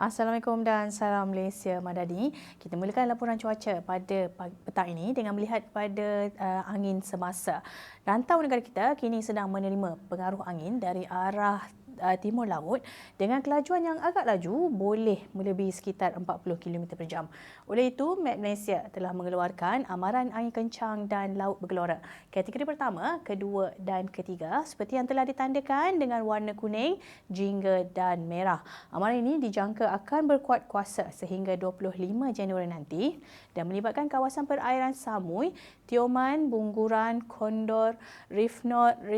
Assalamualaikum dan salam Malaysia Madani. Kita mulakan laporan cuaca pada petang ini dengan melihat pada uh, angin semasa. Rantau negara kita kini sedang menerima pengaruh angin dari arah uh, timur laut dengan kelajuan yang agak laju boleh melebihi sekitar 40 km per jam. Oleh itu, Met Malaysia telah mengeluarkan amaran angin kencang dan laut bergelora. Kategori pertama, kedua dan ketiga seperti yang telah ditandakan dengan warna kuning, jingga dan merah. Amaran ini dijangka akan berkuat kuasa sehingga 25 Januari nanti dan melibatkan kawasan perairan Samui, Tioman, Bungguran, Kondor, Reef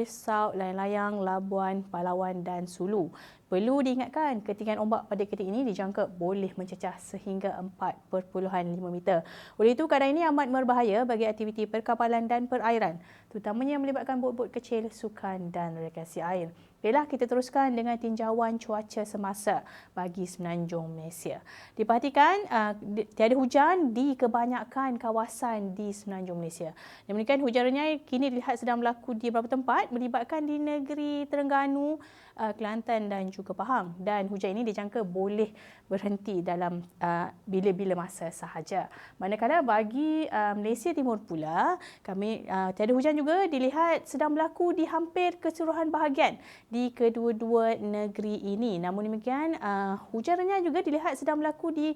South, Layang-Layang, Labuan, Palawan dan Sulu. Perlu diingatkan ketinggian ombak pada ketika ini dijangka boleh mencecah sehingga 4.5 meter. Oleh itu keadaan ini amat berbahaya bagi aktiviti perkapalan dan perairan terutamanya yang melibatkan bot-bot kecil, sukan dan rekreasi air. Baiklah kita teruskan dengan tinjauan cuaca semasa bagi Semenanjung Malaysia. Diperhatikan uh, tiada hujan di kebanyakan kawasan di Semenanjung Malaysia. Demikian hujannya kini dilihat sedang berlaku di beberapa tempat melibatkan di negeri Terengganu, uh, Kelantan dan juga Pahang dan hujan ini dijangka boleh berhenti dalam uh, bila-bila masa sahaja. Manakala bagi uh, Malaysia Timur pula kami uh, tiada hujan juga dilihat sedang berlaku di hampir keseluruhan bahagian di kedua-dua negeri ini. Namun demikian, uh, hujan renyah juga dilihat sedang berlaku di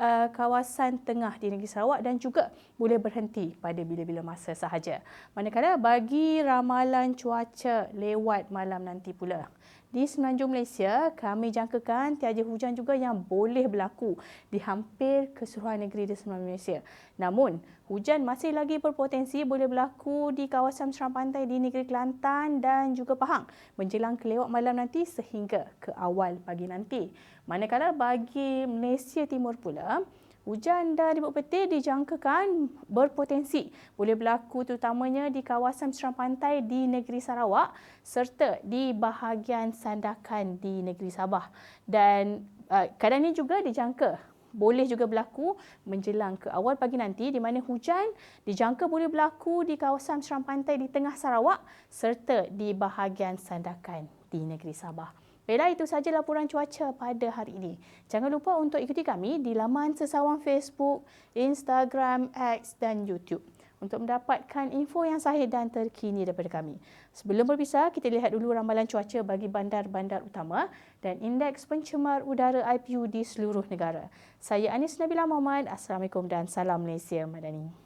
uh, kawasan tengah di negeri Sarawak dan juga boleh berhenti pada bila-bila masa sahaja. Manakala bagi ramalan cuaca lewat malam nanti pula. Di Semenanjung Malaysia, kami jangkakan tiada hujan juga yang boleh berlaku di hampir keseluruhan negeri di Semenanjung Malaysia. Namun, hujan masih lagi berpotensi boleh berlaku di kawasan serang pantai di negeri Kelantan dan juga Pahang menjelang kelewat malam nanti sehingga ke awal pagi nanti. Manakala bagi Malaysia Timur pula, Hujan dan ribut petir dijangkakan berpotensi boleh berlaku terutamanya di kawasan serang pantai di negeri Sarawak serta di bahagian sandakan di negeri Sabah. Dan uh, keadaan ini juga dijangka boleh juga berlaku menjelang ke awal pagi nanti di mana hujan dijangka boleh berlaku di kawasan serang pantai di tengah Sarawak serta di bahagian sandakan di negeri Sabah. Baiklah, itu sahaja laporan cuaca pada hari ini. Jangan lupa untuk ikuti kami di laman sesawang Facebook, Instagram, X dan YouTube untuk mendapatkan info yang sahih dan terkini daripada kami. Sebelum berpisah, kita lihat dulu ramalan cuaca bagi bandar-bandar utama dan indeks pencemar udara IPU di seluruh negara. Saya Anis Nabila Muhammad. Assalamualaikum dan salam Malaysia Madani.